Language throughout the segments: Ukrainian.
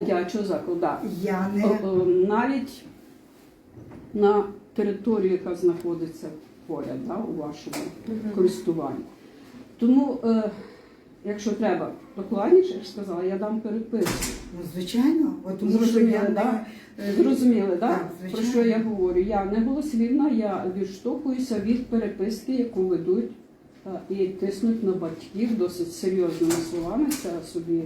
дитячого закладу. Да. Я не О, о, Навіть на території, яка знаходиться поряд да, у вашому користуванні. Тому, е, якщо треба докладніше, я ж сказала, я дам переписку. ну, звичайно, от тому що Зрозуміли, я да? не Зрозуміли, так? Так, Про що я говорю? Я не голослівна, я відштовхуюся від переписки, яку ведуть е, і тиснуть на батьків досить серйозними словами. Це собі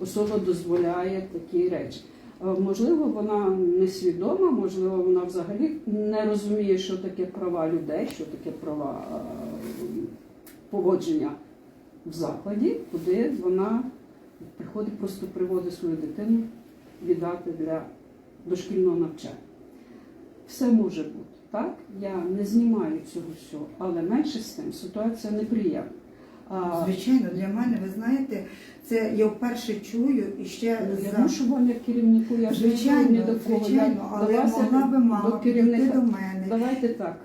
особа дозволяє такі речі. Е, Можливо, вона несвідома, можливо, вона взагалі не розуміє, що таке права людей, що таке права е, поводження в закладі, куди вона приходить, просто приводить свою дитину віддати для дошкільного навчання. Все може бути, так? Я не знімаю цього всього, але менше з тим ситуація неприємна. Звичайно для мене, ви знаєте, це я вперше чую і ще я за мушу вам як керівнику, я ж не звичайно, до кого. звичайно, але до могла би мала до підійти до мене Давайте так.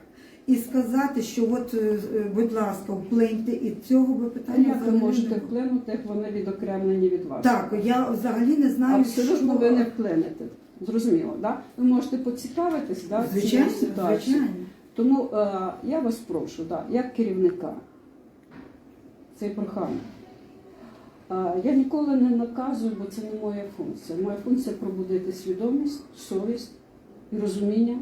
і сказати, що от, е, будь ласка, вплиньте, і цього А питання як ви можете не вплинути, як вони відокремлені від вас? Так, я взагалі не знаю, Абсолютно що... ви не вплинете. Зрозуміло, да? Ви можете поцікавитись да, цією Звичайно, ситуацією. звичайно. Тому е, я вас прошу, да, як керівника, це прохання. Я ніколи не наказую, бо це не моя функція. Моя функція пробудити свідомість, совість і розуміння,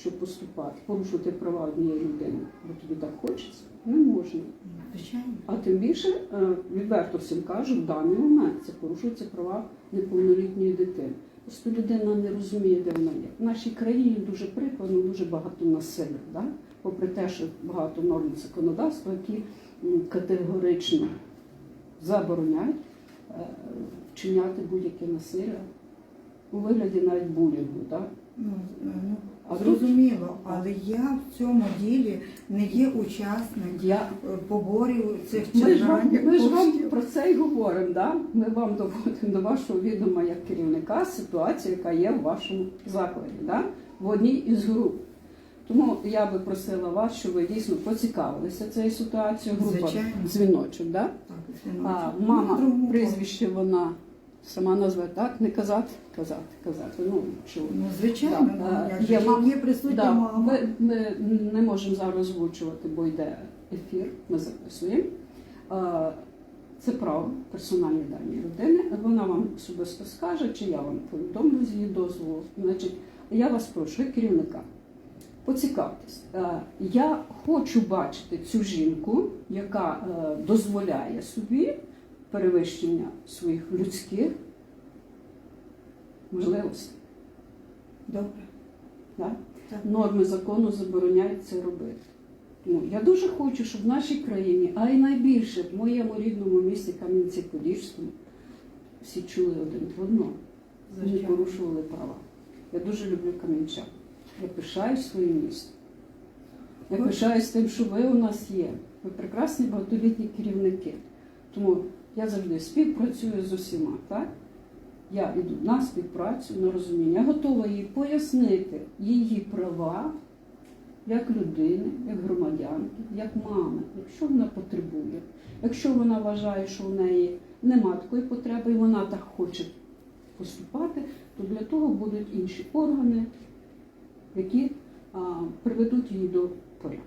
що поступати, порушувати права однієї людини, бо тобі так хочеться, не можна. А тим більше, е, відверто всім кажу, в даний момент це порушуються права неповнолітньої дитини. Просто людина не розуміє, де вона є. В нашій країні дуже прикладно, дуже багато насилля, да? Попри те, що багато норм законодавства, які категорично забороняють е, вчиняти будь-яке насилля у вигляді навіть булінгу. Да? Ну, ну, А зрозуміло, але я в цьому ділі не є учасник я е, поборів цих Ми ж, вам, ми ж вам про це і говоримо. Да? Ми вам доводимо до вашого відома як керівника ситуацію, яка є в вашому закладі, да? в одній із груп. Тому я би просила вас, щоб ви дійсно поцікавилися цією ситуацією. Група Звичайно. дзвіночок. Да? Так, А мама, Другого прізвище вона сама назве так, не казати, казати, казати. Ну, що Ну, звичайно, Да, ну, як є є присутня Да, мама. Ми, ми не можемо зараз озвучувати, бо йде ефір, ми записуємо. Це право, персональні дані людини. Вона вам особисто скаже, чи я вам повідомлю з її дозволу. Значить, я вас прошу, керівника, поцікавтесь. Е, Я хочу бачити цю жінку, яка е, дозволяє собі перевищення своїх людських можливостей. Добре. Да? Так. Норми закону забороняють це робити. Тому я дуже хочу, щоб в нашій країні, а й найбільше в моєму рідному місті Кам'янці-Подільському, всі чули один одного, не порушували права. Я дуже люблю кам'янчан. Я пишаюсь своїм містом. Я пишаюсь тим, що ви у нас є. Ви прекрасні багатолітні керівники. Тому я завжди співпрацюю з усіма. Так? Я йду на співпрацю, на розуміння. Я готова їй пояснити її права як людини, як громадянки, як мами, якщо вона потребує. Якщо вона вважає, що в неї нема такої потреби, і вона так хоче поступати, то для того будуть інші органи, які а, приведуть її до порядку.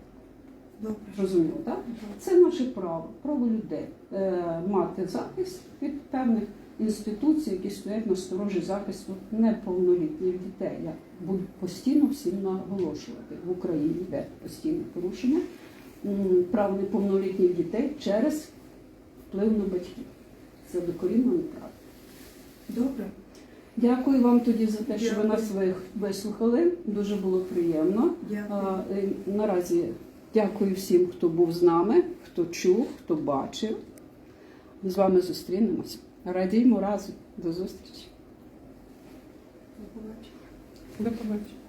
Добре. Зрозуміло, так? Це наше право, право людей е, мати захист від певних інституцій, які стоять на сторожі захисту неповнолітніх дітей. Я буду постійно всім наголошувати в Україні, де постійне порушення прав неповнолітніх дітей через вплив на батьків. Це докорінно неправда. Добре. Дякую вам тоді за те, що ви нас вислухали. Дуже було приємно. Дякую. Наразі дякую всім, хто був з нами, хто чув, хто бачив. З вами зустрінемось. Радіймо разом. До зустрічі. До побачення. До побачення.